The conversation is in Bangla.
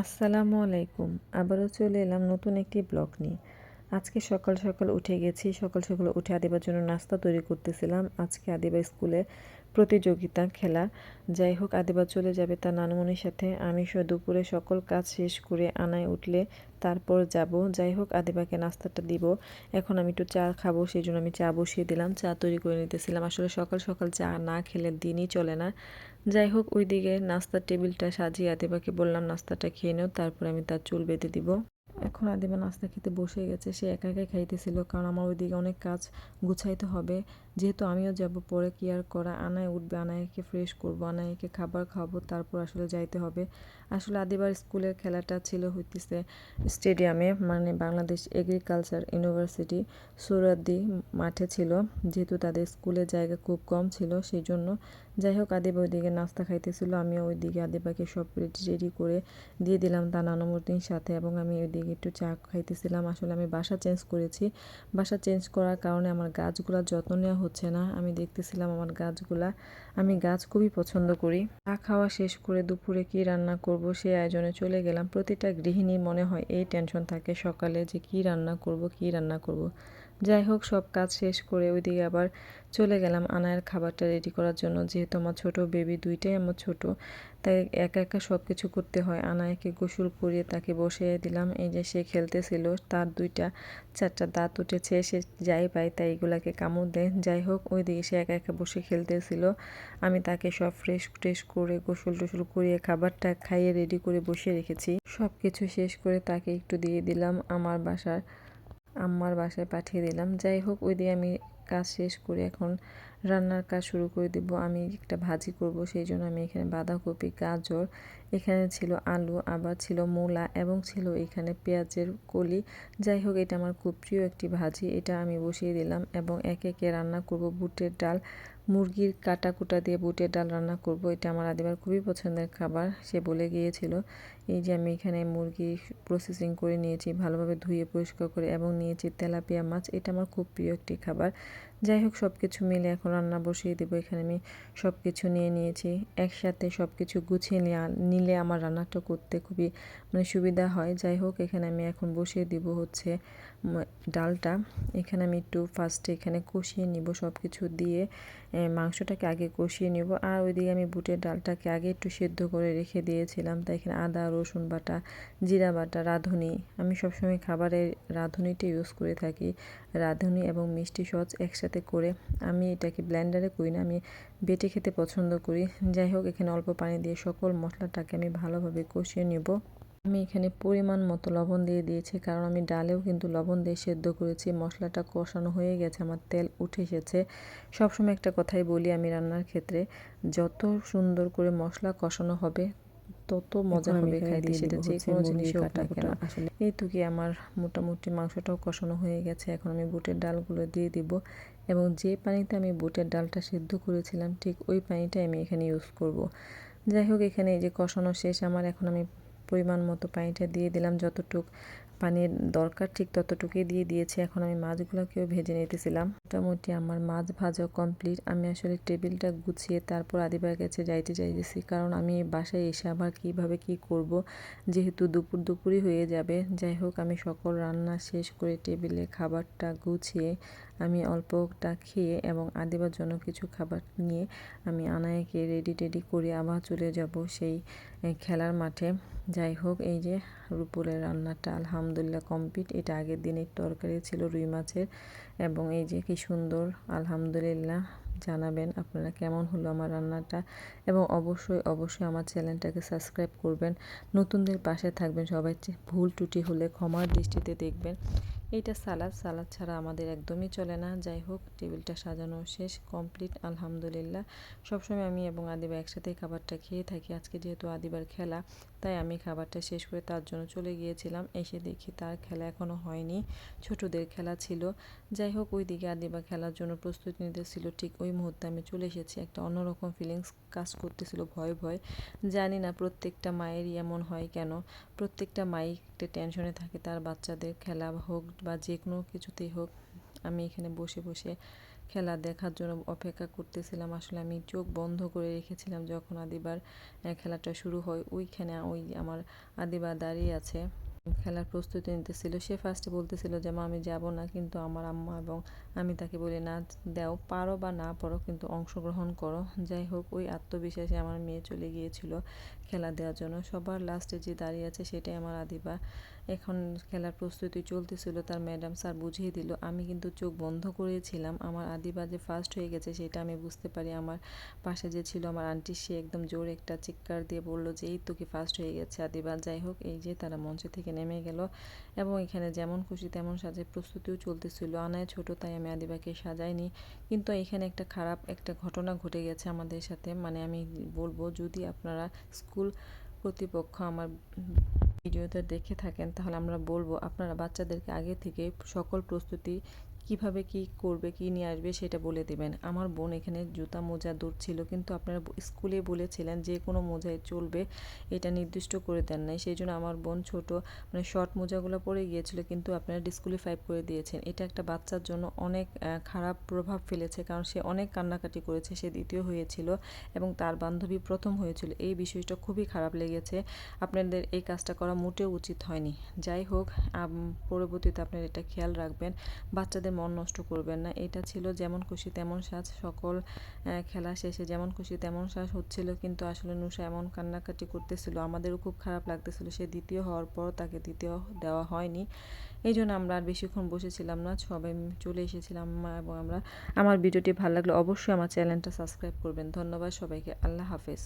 আসসালামু আলাইকুম। আবারও চলে এলাম নতুন একটি ব্লগ নিয়ে। আজকে সকাল সকাল উঠে গেছি। সকাল সকাল উঠে আদিবার জন্য নাস্তা তৈরি করতেছিলাম। আজকে আদিবা স্কুলে প্রতিযোগিতা, খেলা। যাই হোক, আদিবা চলে যাবে তার নানুমনির সাথে। আমি সব দুপুরে সকল কাজ শেষ করে আনায় উঠলে তারপর যাব। যাই হোক, আদিবাকে নাস্তাটা দিব। এখন আমি একটু চা খাব, সেই জন্য আমি চা বসিয়ে দিলাম। চা তৈরি করে নিতেছিলাম। আসলে সকাল সকাল চা না খেলে দিনই চলে না। যাই হোক, ওইদিকে নাস্তার টেবিলটা সাজিয়ে আদিবাকে বললাম, নাস্তাটা খেয়ে নেও, তারপর আমি তার চুল বেঁধে দিব। এখন আদিবা নাস্তা খেতে বসে গেছে, সে একা একাই খাইতেছিল, কারণ আমার ওইদিকে অনেক কাজ গুছাইতে হবে। যেহেতু আমিও যাব পরে কি আর করা, আনায় উঠবে আনায়কে ফ্রেশ করব আনায়কে খাবার খাওয়াবো, তারপর আসলে যাইতে হবে। আসলে আদিবার স্কুলের খেলাটা ছিল হইতেছে স্টেডিয়ামে মানে বাংলাদেশ এগ্রিকালচার ইউনিভার্সিটি সুরাদ্দি মাঠে ছিল। যেহেতু তাদের স্কুলের জায়গা খুব কম ছিল সেই জন্য যাই হোক আদিবা ওইদিকে নাস্তা খাইতেছিল, আমিও ওইদিকে আদিবাকে সব রেডি রেডি করে দিয়ে দিলাম তার নানমূর্তির সাথে এবং আমি ওইদিকে একটু চা খাইতেছিলাম। আসলে আমি বাসা চেঞ্জ করেছি। বাসা চেঞ্জ করার কারণে আমার গাছগুলোর যত্ন নেওয়া হচ্ছে না। আমি দেখতেছিলাম আমার গাছগুলা। আমি গাছ খুবই পছন্দ করি। চা খাওয়া শেষ করে দুপুরে কি রান্না করব সেই আয়োজনে চলে গেলাম। প্রতিটা গৃহিণীর মনে হয় এই টেনশন থাকে সকালে যে কি রান্না করব, কি রান্না করব। যাই হোক, সব কাজ শেষ করে ওইদিকে আবার চলে গেলাম আনায়ের খাবারটা রেডি করার জন্য। যেহেতু আমার ছোট বেবি দুইটাই আমার ছোট, তাই একা একা সব কিছু করতে হয়। আনায়কে গোসল করিয়ে তাকে বসিয়ে দিলাম। এই যে সে খেলতেছিল, তার দুইটা, চারটা দাঁত উঠেছে, সে যাই পায় তাই এগুলাকে কামড় দেয়। যাই হোক ওই দিকে সে একা একা বসে খেলতেছিল। আমি তাকে সব ফ্রেশ ট্রেশ করে গোসল টোসল করিয়ে খাবারটা খাইয়ে রেডি করে বসিয়ে রেখেছি। সব কিছু শেষ করে তাকে একটু দিয়ে দিলাম। আমার বাসার আম্মার বাসায় পাঠিয়ে দিলাম। যাই হোক, ওই দিয়ে আমি কাজ শেষ করে এখন রান্নার কাজ শুরু করে দিব। আমি একটা ভাজি করব, সেই জন্য আমি এখানে বাঁধাকপি, গাজর, এখানে ছিল আলু, আবার ছিল মূলা এবং ছিল এখানে পেঁয়াজের কলি। যাই হোক, এটা আমার খুব প্রিয় একটি ভাজি। এটা আমি বসিয়ে দিলাম এবং একে একে রান্না করব বুটের ডাল মুরগির কাটা কুটা দিয়ে বুটের ডাল রান্না করব, এটা আমার আদিবার খুবই পছন্দের খাবার। সে বলে গিয়েছিল, এই যে আমি এখানে মুরগি প্রসেসিং করে নিয়েছি, ভালোভাবে ধুয়ে পরিষ্কার করে এবং নিয়েছি তেলাপিয়া মাছ, এটা আমার খুব প্রিয় একটি খাবার। যাই হোক সব কিছু মিলে এখন রান্না বসিয়ে দেবো। এখানে আমি সব কিছু নিয়ে নিয়েছি। একসাথে সব কিছু গুছিয়ে নিয়ে, নিলে আমার রান্নাটা করতে খুবই মানে সুবিধা হয়। যাই হোক এখানে আমি এখন বসিয়ে দিব হচ্ছে ডালটা। এখানে আমি একটু ফার্স্টে এখানে কষিয়ে নিব সব কিছু দিয়ে মাংসটাকে আগে কষিয়ে নিব। আর ওইদিকে আমি বুটের ডালটাকে আগে একটু সেদ্ধ করে রেখে দিয়েছিলাম। তাই এখানে আদা, রসুন বাটা, জিরা বাটা, রাঁধুনি। আমি সবসময় খাবারের রাঁধুনিটা ইউজ করে থাকি। রাঁধুনি এবং মিষ্টি সস একসাথে করে আমি এটাকে ব্ল্যান্ডারে করি না, আমি বেটে খেতে পছন্দ করি। যাই হোক, এখানে অল্প পানি দিয়ে সকল মশলাটাকে আমি ভালোভাবে কষিয়ে নেব। আমি এখানে পরিমাণ মতো লবণ দিয়ে দিয়েছি, কারণ আমি ডালেও কিন্তু লবণ দিয়ে সেদ্ধ করেছি। মশলাটা কষানো হয়ে গেছে, আমার তেল উঠে এসেছে। সবসময় একটা কথাই বলি আমি রান্নার ক্ষেত্রে, যত সুন্দর করে মশলা কষানো হবে তত মজা হবে খাইতে সেটা যে কোনো জিনিসই হোক না কেন। আসলে। এই তো কি আমার মোটামুটি মাংসটাও কষানো হয়ে গেছে। এখন আমি বুটের ডালগুলো দিয়ে দিব এবং যে পানিতে আমি বুটের ডালটা সিদ্ধ করেছিলাম ঠিক ওই পানিটাই আমি এখানে ইউজ করব। যাই হোক এখানে এই যে কষানো শেষ। আমার এখন আমি পরিমাণ মতো পানিটা দিয়ে দিলাম যতটুক। পানির দরকার ঠিক ততটুকুই দিয়ে দিয়েছি। এখন আমি মাছগুলোকেও ভেজে নিতেছিলাম। মোটামুটি আমার মাছ ভাজা কমপ্লিট। আমি আসলে টেবিলটা গুছিয়ে তারপর আদিবার কাছে যাইতে চাইতেছি। কারণ আমি বাসায় এসে আবার কীভাবে কি করব, যেহেতু দুপুর দুপুরই হয়ে যাবে। যাই হোক, আমি সকল রান্না শেষ করে টেবিলে খাবারটা গুছিয়ে আমি অল্পটা খেয়ে এবং আদিবার জন্য কিছু খাবার নিয়ে আমি আনায়কে রেডি টেডি করে আবার চলে যাব সেই খেলার মাঠে। যাই হোক, এই যে রূপুরের রান্নাটা আলহামদুলিল্লাহ কমপ্লিট এটা আগের দিনের তরকারি ছিল রুই মাছের এবং এই যে কি সুন্দর, আলহামদুলিল্লাহ। জানাবেন আপনারা কেমন হলো আমার রান্নাটা এবং অবশ্যই অবশ্যই আমার চ্যানেলটাকে সাবস্ক্রাইব করবেন। নতুনদের পাশে থাকবেন সবাই। ভুল ত্রুটি হলে ক্ষমার দৃষ্টিতে দেখবেন। এইটা সালাদ সালাদ ছাড়া আমাদের একদমই চলে না। যাই হোক, টেবিলটা সাজানো শেষ কমপ্লিট আলহামদুলিল্লাহ। সবসময় আমি এবং আদিবা একসাথেই খাবারটা খেয়ে থাকি। আজকে যেহেতু আদিবার খেলা তাই আমি খাবারটা শেষ করে তার জন্য চলে গিয়েছিলাম। এসে দেখি তার খেলা এখনও হয়নি। ছোটদের খেলা ছিল। যাই হোক ওই দিকে আদিবা খেলার জন্য প্রস্তুতি নিতেছিল। ঠিক ওই মুহূর্তে আমি চলে এসেছি। একটা অন্যরকম ফিলিংস কাজ করতেছিল ভয় ভয়। জানি না প্রত্যেকটা মায়েরই এমন হয় কেন। প্রত্যেকটা মাই একটা টেনশনে থাকে। তার বাচ্চাদের খেলা হোক বা যে কোনো কিছুতেই হোক, আমি এখানে বসে বসে খেলা দেখার জন্য অপেক্ষা করতেছিলাম। আসলে আমি চোখ বন্ধ করে রেখেছিলাম যখন আদিবার খেলাটা শুরু হয়। ওইখানে ওই আমার আদিবা দাঁড়িয়ে আছে। খেলার প্রস্তুতি নিতেছিল। সে ফার্স্টে বলতেছিল যে, মা, আমি যাব না, কিন্তু আমার আম্মা এবং আমি তাকে বলি, না, দাও, পারো বা না পারো, কিন্তু অংশগ্রহণ করো। যাই হোক, ওই আত্মবিশ্বাসে আমার মেয়ে চলে গিয়েছিল। খেলা দেওয়ার জন্য। সবার লাস্টে যে দাঁড়িয়ে আছে সেটাই আমার আদিবা। এখন খেলার প্রস্তুতি চলতেছিল, তার ম্যাডাম স্যার বুঝিয়ে দিল। আমি কিন্তু চোখ বন্ধ করেছিলাম আমার আদিবা যে ফার্স্ট হয়ে গেছে সেটা আমি বুঝতে পারি। আমার পাশে যে ছিল আমার আন্টি সে একদম জোর একটা চিৎকার দিয়ে বলল যে, এই তো কি ফার্স্ট হয়ে গেছে আদিবা। যাই হোক, এই যে তারা মঞ্চ থেকে নেমে গেল এবং এখানে যেমন খুশি তেমন সাজে প্রস্তুতিও চলতেছিল। আনায় ছোট, তাই আমি আদিবাকে সাজাইনি। কিন্তু এখানে একটা খারাপ একটা ঘটনা ঘটে গেছে আমাদের সাথে। মানে আমি বলব, যদি আপনারা স্কুল কর্তৃপক্ষ আমার ভিডিওতে দেখে থাকেন তাহলে আমরা বলব আপনারা বাচ্চাদেরকে আগে থেকে সকল প্রস্তুতি কীভাবে কি করবে, কি নিয়ে আসবে সেটা বলে দিবেন। আমার বোন এখানে জুতা মোজা দূর ছিল, কিন্তু আপনারা স্কুলে বলেছিলেন যে কোনো মোজায় চলবে, এটা নির্দিষ্ট করে দেন নাই। সেই জন্য আমার বোন ছোট মানে শর্ট মোজাগুলো পরে গিয়েছিল, কিন্তু আপনারা ডিসকুলিফাই করে দিয়েছেন। এটা একটা বাচ্চার জন্য অনেক খারাপ প্রভাব ফেলেছে, কারণ সে অনেক কান্নাকাটি করেছে, সে দ্বিতীয় হয়েছিল এবং তার বান্ধবী প্রথম হয়েছিল। এই বিষয়টা খুবই খারাপ লেগেছে। আপনাদের এই কাজটা করা মোটেও উচিত হয়নি। যাই হোক পরবর্তীতে আপনারা এটা খেয়াল রাখবেন। বাচ্চাদের মন নষ্ট করবেন না। এটা ছিল যেমন খুশি তেমন সাজ। সকল খেলা শেষে যেমন খুশি তেমন সাজ হচ্ছিল, কিন্তু আসলে নুসা এমন কান্নাকাটি করতেছিল, আমাদেরও খুব খারাপ লাগতেছিল। সে দ্বিতীয় হওয়ার পর তাকে দ্বিতীয় দেওয়া হয়নি। এই জন্য আমরা আর বেশিক্ষণ বসেছিলাম না, সবাই চলে এসেছিলাম এবং আমরা। আমার ভিডিওটি ভালো লাগলে অবশ্যই আমার চ্যানেলটা সাবস্ক্রাইব করবেন। ধন্যবাদ সবাইকে। আল্লাহ হাফেজ।